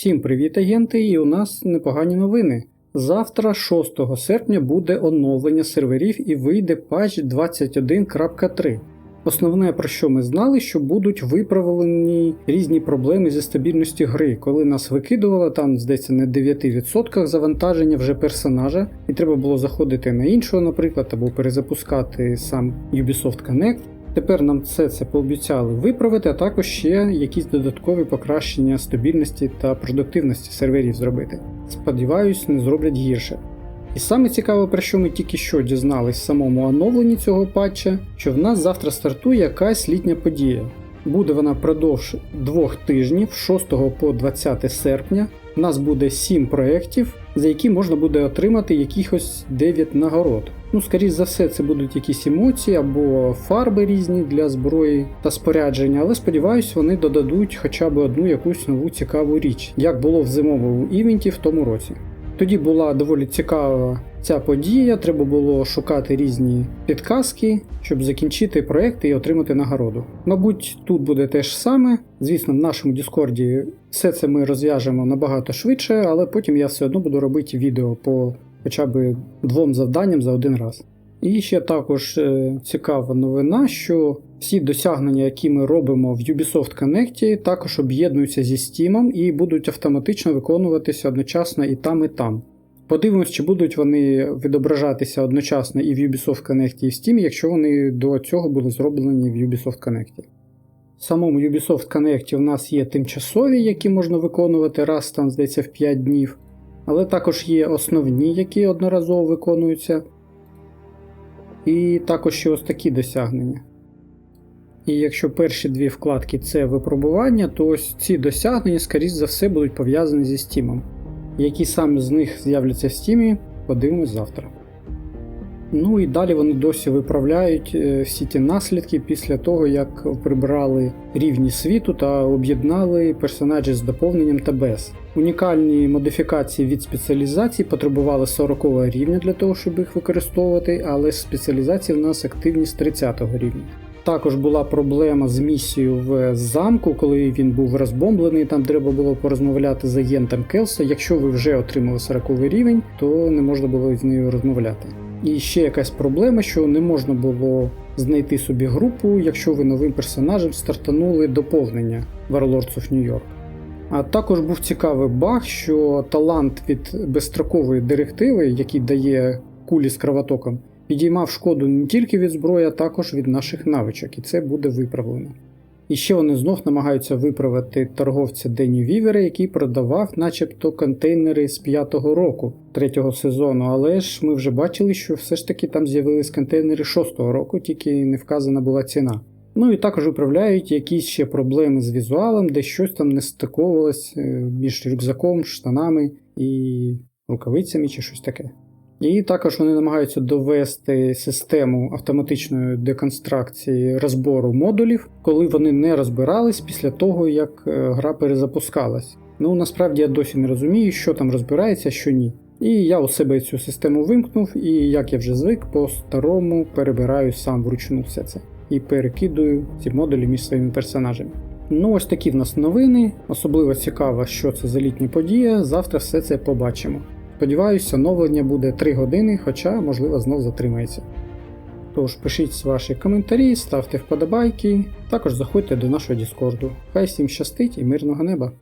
Всім привіт, агенти! І у нас непогані новини. Завтра, 6 серпня, буде оновлення серверів і вийде патч 21.3. Основне, про що ми знали, що будуть виправлені різні проблеми зі стабільністю гри, коли нас викидувало там, здається, на 9% завантаження вже персонажа, і треба було заходити на іншого, наприклад, або перезапускати сам Ubisoft Connect. Тепер нам все це пообіцяли виправити, а також ще якісь додаткові покращення стабільності та продуктивності серверів зробити. Сподіваюсь, не зроблять гірше. І саме цікаве, про що ми тільки що дізнались в самому оновленні цього патча, що в нас завтра стартує якась літня подія. Буде вона впродовж двох тижнів, 6 по 20 серпня. У нас буде 7 проєктів, за які можна буде отримати якихось 9 нагород. Ну, скоріш за все, це будуть якісь емоції або фарби різні для зброї та спорядження, але сподіваюсь, вони додадуть хоча б одну якусь нову цікаву річ, як було в зимовому івенті в тому році. Тоді була доволі цікава ця подія, треба було шукати різні підказки, щоб закінчити проєкт і отримати нагороду. Мабуть, тут буде те ж саме. Звісно, в нашому Діскорді все це ми розв'яжемо набагато швидше, але потім я все одно буду робити відео по хоча б двом завданням за один раз. І ще також е, цікава новина, що всі досягнення, які ми робимо в Ubisoft Connect, також об'єднуються зі Steam і будуть автоматично виконуватися одночасно і там, і там. Подивимось, чи будуть вони відображатися одночасно і в Ubisoft Connect, і в Steam, якщо вони до цього були зроблені в Ubisoft Connect. В самому Ubisoft Connect у нас є тимчасові, які можна виконувати раз там, здається, в 5 днів, але також є основні, які одноразово виконуються. І також ще ось такі досягнення. І якщо перші дві вкладки це випробування, то ось ці досягнення, скоріш за все, будуть пов'язані зі Steam. Які саме з них з'являться в Steam, подивимось завтра. Ну і далі вони досі виправляють е, всі ті наслідки після того, як прибрали рівні світу та об'єднали персонажі з доповненням та без. Унікальні модифікації від спеціалізації потребували 40 рівня для того, щоб їх використовувати, але спеціалізації в нас активність 30 рівня. Також була проблема з місією в замку, коли він був розбомблений, там треба було порозмовляти з агентом Келса. Якщо ви вже отримали 40 рівень, то не можна було з нею розмовляти. І ще якась проблема, що не можна було знайти собі групу, якщо ви новим персонажем стартанули доповнення Warlords of New York. А також був цікавий баг, що талант від безстрокової директиви, який дає кулі з кровотоком, підіймав шкоду не тільки від зброї, а також від наших навичок, і це буде виправлено. І ще вони знов намагаються виправити торговця Дені Вівера, який продавав начебто контейнери з 5-го року третього сезону, але ж ми вже бачили, що все ж таки там з'явились контейнери 6-го року, тільки не вказана була ціна. Ну і також виправляють якісь ще проблеми з візуалом, де щось там не стиковувалось е, між рюкзаком, штанами і рукавицями чи щось таке. І також вони намагаються довести систему автоматичної деконстракції розбору модулів, коли вони не розбирались після того, як е, гра перезапускалась. Ну насправді я досі не розумію, що там розбирається, що ні. І я у себе цю систему вимкнув, і як я вже звик, по-старому перебираю сам вручну все це і перекидую ці модулі між своїми персонажами. Ну, ось такі в нас новини. Особливо цікаво, що це за літня подія. Завтра все це побачимо. Сподіваюся, оновлення буде 3 години, хоча, можливо, знов затримається. Тож пишіть ваші коментарі, ставте вподобайки, також заходьте до нашого Діскорду. Хай всім щастить і мирного неба!